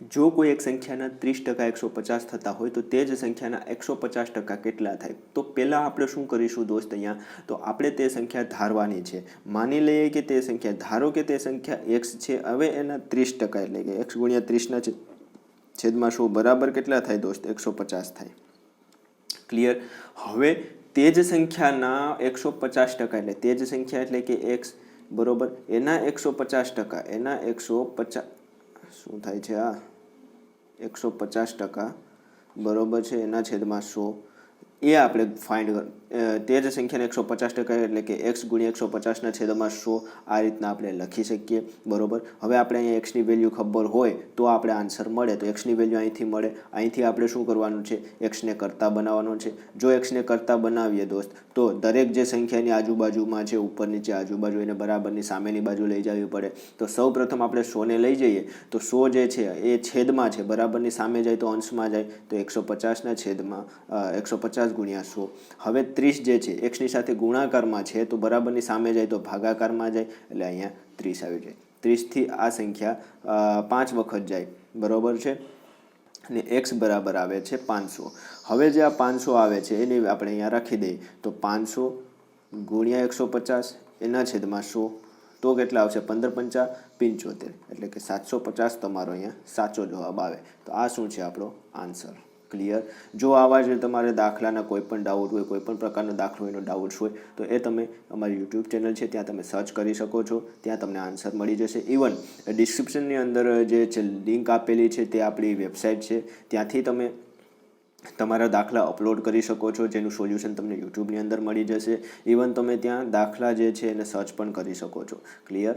જો કોઈ એક સંખ્યાના ત્રીસ ટકા, એકસો પચાસ થતા હોય, તો તે જ સંખ્યાના એકસો પચાસ ટકા કેટલા થાય? તો પહેલાં આપણે શું કરીશું દોસ્ત અહીંયા? તો આપણે તે સંખ્યા ધારવાની છે. માની લઈએ કે તે સંખ્યા, ધારો કે તે સંખ્યા એક્સ છે, હવે એના ત્રીસ ટકા એટલે કે એક્સ ગુણ્યા ત્રીસના છેદમાં શું બરાબર કેટલા થાય દોસ્ત? એકસો પચાસ થાય. ક્લિયર હવે તે જ સંખ્યાના એકસો પચાસ ટકા એટલે, તે જ સંખ્યા એટલે કે એક્સ, બરોબર? એના એકસો પચાસ ટકા, એના એકસો પચાસ શું થાય છે આ? એકસો પચાસ ટકા. બરોબર છે એના છેદમાં સો. એ આપણે ફાઇન્ડ તે જ સંખ્યાને એકસો પચાસ ટકા એટલે કે એક્સ ગુણ્યા એકસો પચાસના છેદમાં સો આ રીતના આપણે લખી શકીએ, બરાબર? હવે આપણે અહીંયા એક્સની વેલ્યુ ખબર હોય તો આપણે આન્સર મળે. તો એક્સની વેલ્યુ અહીંથી મળે. અહીંથી આપણે શું કરવાનું છે? એક્સને કરતાં બનાવવાનો છે. જો એક્સને કરતાં બનાવીએ દોસ્ત, તો દરેક જે સંખ્યાની આજુબાજુમાં છે ઉપર નીચે આજુબાજુ એને બરાબરની સામેની બાજુ લઈ જવી પડે. તો સૌ પ્રથમ આપણે સોને લઈ જઈએ. તો સો જે છે, એ છેદમાં છે. બરાબરની સામે જાય તો અંશમાં જાય. તો એકસો પચાસના છેદમાં એકસો પચાસ ગુણ્યા સો. હવે ત્રીસ જે છે એક્સની સાથે ગુણાકારમાં છે, તો બરાબરની સામે જાય તો ભાગાકારમાં જાય, એટલે અહીંયા ત્રીસ આવી જાય. ત્રીસથી આ સંખ્યા પાંચ વખત જાય. બરાબર છે? અને એક્સ બરાબર આવે છે પાંચસો. હવે જે આ પાંચસો આવે છે, એને આપણે અહીંયા રાખી દઈએ. તો પાંચસો ગુણ્યા એકસો પચાસ, એના છેદમાં સો. તો કેટલા આવશે? પંદર પંચા પંચોતેર. એટલે કે સાતસો પચાસ તમારો અહીંયા સાચો જવાબ આવે. તો આ શું છે આપણો આન્સર? ક્લિયર જો આવા જ તમારે દાખલાના કોઈ પણ ડાઉટ હોય, કોઈ પણ પ્રકારનો દાખલો એનો ડાઉટ્સ હોય, તો એ તમે અમારી યુટ્યુબ ચેનલ છે, ત્યાં તમે સર્ચ કરી શકો છો. ત્યાં તમને આન્સર મળી જશે. ઇવન ડિસ્ક્રિપ્શનની અંદર જે છે લિંક આપેલી છે, તે આપણી વેબસાઇટ છે. ત્યાંથી તમે તમારા દાખલા અપલોડ કરી શકો છો, જેનું સોલ્યુશન તમને યુટ્યુબની અંદર મળી જશે. ઇવન તમે ત્યાં દાખલા જે છે, એને સર્ચ પણ કરી શકો છો. ક્લિયર